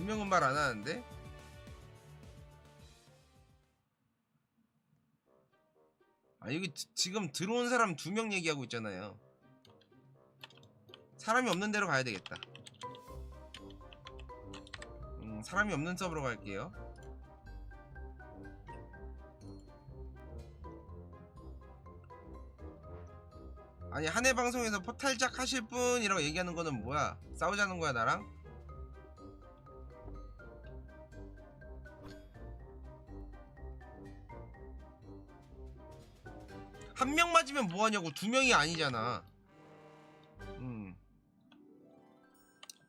두 명은 말 안 하는데? 아 여기 지- 지금 들어온 사람 두 명 얘기하고 있잖아요 사람이 없는 데로 가야 되겠다 음 사람이 없는 서버로 갈게요 아니 한 해 방송에서 포탈작 하실 분이라고 얘기하는 거는 뭐야 싸우자는 거야 나랑? 한 명 맞으면 뭐하냐고 두 명이 아니잖아. 음.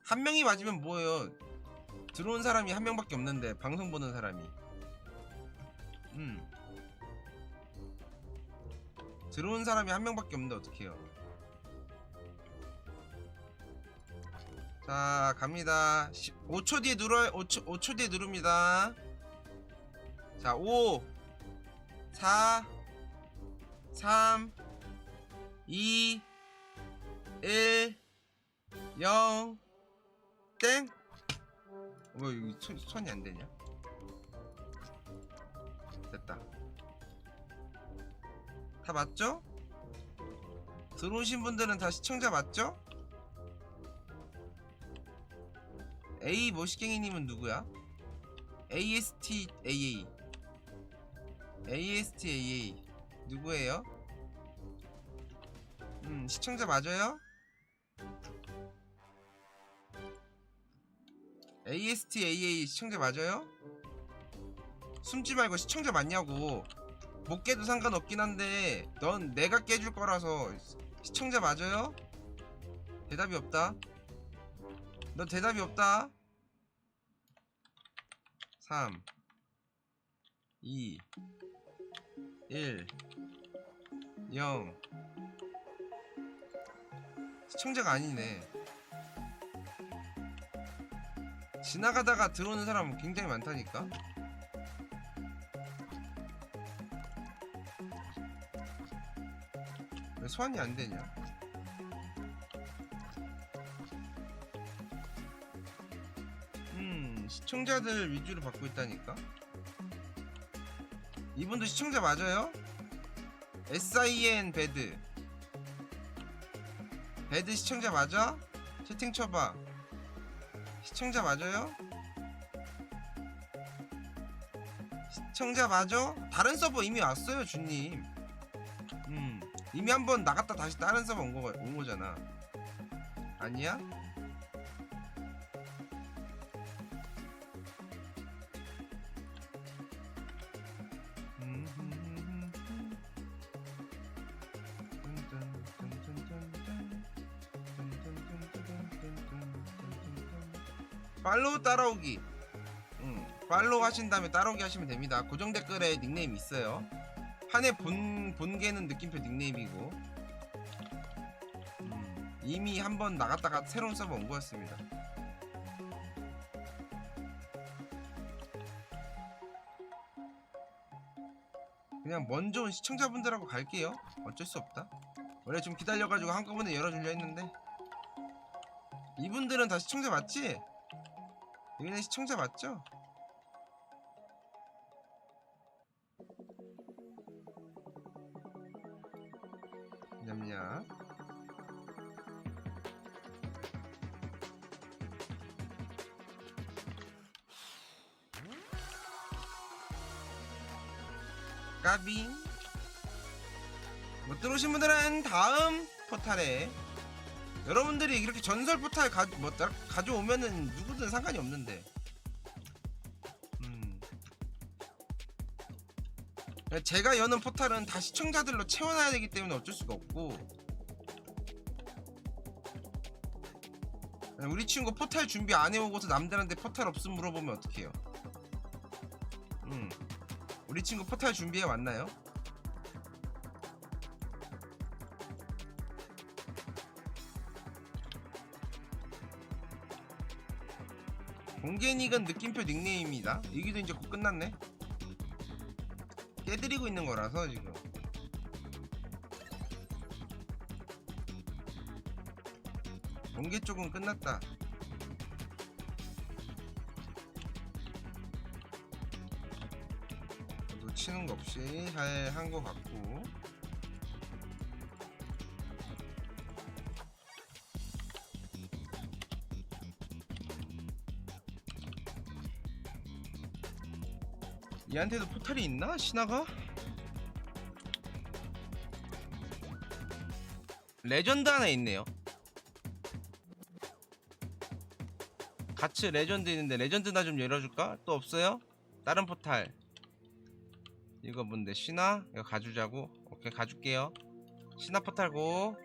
한 명이 맞으면 뭐예요? 들어온 사람이 한 명밖에 없는데 방송 보는 사람이. 음. 들어온 사람이 한 명밖에 없는데 어떡해요? 자 갑니다. 5초 뒤에 눌러요. 5초, 5초 뒤에 누릅니다. 자 5, 4. 3 2 1 0 땡! 왜 여기 선, 선이 안 되냐? 됐다. 다 맞죠? 들어오신 분들은 다 시청자 맞죠? A 모시갱이님은 누구야? ASTAA ASTAA 누구예요? 음, 시청자 맞아요? ASTAA 시청자 맞아요? 숨지 말고 시청자 맞냐고. 못 깨도 상관없긴 한데, 넌 내가 깨줄 거라서 시청자 맞아요? 대답이 없다. 너 대답이 없다. 3 2 1 0 시청자가 아니네. 지나가다가 들어오는 사람 굉장히 많다니까? 왜 소환이 안 되냐? 음 시청자들 위주로 받고 있다니까? 이분도 시청자 맞아요? SIN 배드 배드 시청자 맞아? 채팅 쳐봐 시청자 맞아요? 시청자 맞아? 다른 서버 이미 왔어요 주님 음 이미 한번 나갔다 다시 다른 서버 온, 거, 온 거잖아 아니야? 팔로우 따라오기. 음, 팔로우 하신 다음에 따라오기 하시면 됩니다. 고정 댓글에 닉네임 있어요. 한해 본 본계는 느낌표 닉네임이고 음, 이미 한 번 나갔다가 새로운 서버 온 거였습니다. 그냥 먼저 온 시청자분들하고 갈게요. 어쩔 수 없다. 원래 좀 기다려가지고 한꺼번에 열어주려 했는데 이분들은 다 시청자 맞지? 여기는 시청자 맞죠? 냠냠 까비 못 들어오신 분들은 다음 포탈에 여러분들이 이렇게 전설 포탈 가, 뭐, 따- 가져오면은 누구든 상관이 없는데 음. 제가 여는 포탈은 다 시청자들로 채워놔야 되기 때문에 어쩔 수가 없고 우리 친구 포탈 준비 안 해오고서 남들한테 포탈 없음 물어보면 어떡해요 음. 우리 친구 포탈 준비해 왔나요? 공개닉은 느낌표 닉네임이다? 여기도 이제 곧 끝났네? 깨드리고 있는 거라서 지금. 공개 쪽은 끝났다. 놓치는 거 없이 잘 한 거 같고. 얘한테도 포탈이 있나? 신화가? 레전드 하나 있네요 같이 레전드 있는데 레전드 나 좀 열어줄까? 또 없어요? 다른 포탈 이거 뭔데 신화? 이거 가주자고 오케이 가줄게요 신화 포탈 고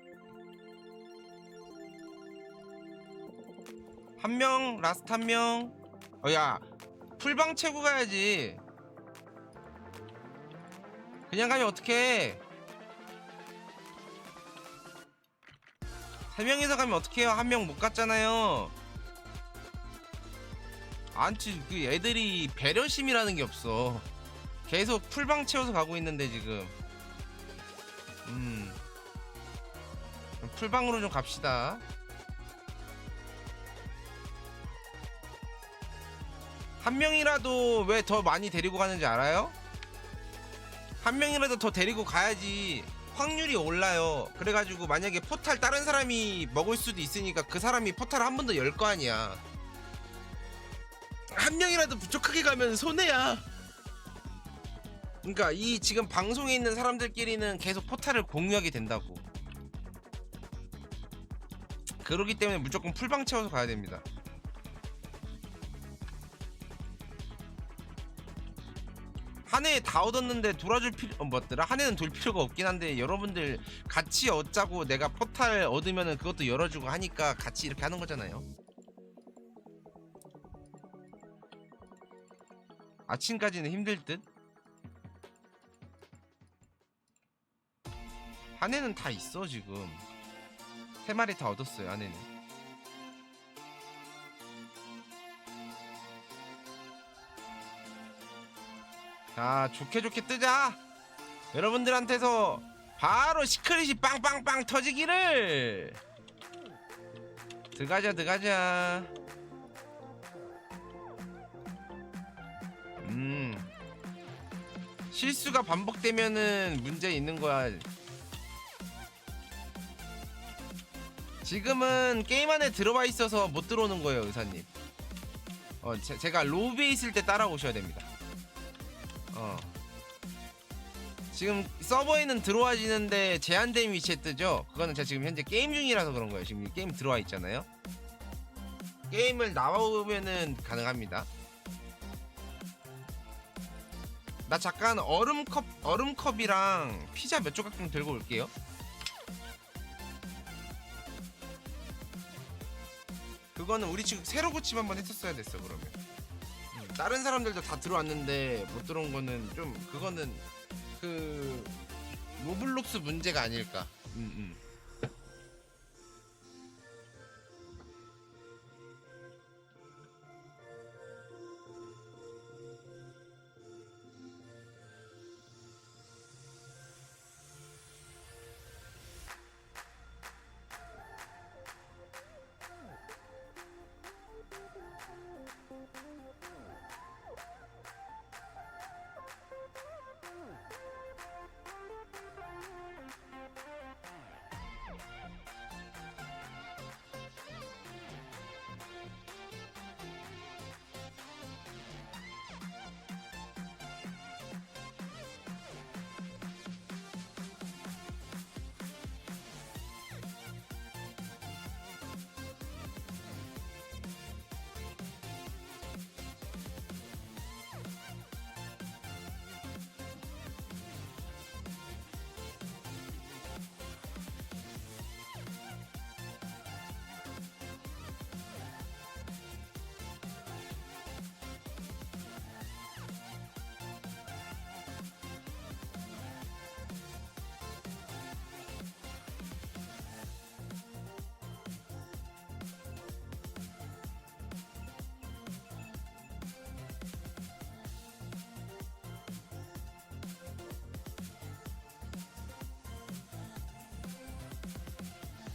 한명 라스트 한명 어야 풀방 채고 가야지 그냥 가면 어떡해? 세 명이서 가면 어떡해요? 한 명 못 갔잖아요. 안치 그 애들이 배려심이라는 게 없어. 계속 풀방 채워서 가고 있는데 지금. 음. 풀방으로 좀 갑시다. 한 명이라도 왜 더 많이 데리고 가는지 알아요? 한 명이라도 더 데리고 가야지 확률이 올라요. 그래가지고 만약에 포탈 다른 사람이 먹을 수도 있으니까 그 사람이 포탈을 한번 더 열 거 아니야. 한 명이라도 부족하게 가면 손해야. 그러니까 이 지금 방송에 있는 사람들끼리는 계속 포탈을 공유하게 된다고. 그러기 때문에 무조건 풀방 채워서 가야 됩니다 한 해에 다 얻었는데 돌아줄 필요 어, 뭐더라 한 해는 돌 필요가 없긴 한데 여러분들 같이 얻자고 내가 포탈 얻으면은 그것도 열어주고 하니까 같이 이렇게 하는 거잖아요. 아침까지는 힘들 듯? 한 해는 다 있어 지금. 세 마리 다 얻었어요 한 해는 자 좋게 좋게 뜨자. 여러분들한테서 바로 시크릿이 빵빵빵 터지기를. 들어가자 들어가자. 음. 실수가 반복되면은 문제 있는 거야. 지금은 게임 안에 들어와 있어서 못 들어오는 거예요 의사님. 어 제, 제가 로비에 있을 때 따라오셔야 됩니다 어. 지금 서버에는 들어와지는데 제한된 위치에 뜨죠? 그거는 제가 지금 현재 게임 중이라서 그런 거예요. 지금 게임 들어와 있잖아요. 게임을 나오면은 가능합니다. 나 잠깐 얼음컵 얼음컵이랑 피자 몇 조각 좀 들고 올게요. 그거는 우리 지금 새로 고침 한번 했었어야 됐어 그러면. 음, 다른 사람들도 다 들어왔는데 못 들어온 거는 좀 그거는 그 로블록스 문제가 아닐까. 음, 음.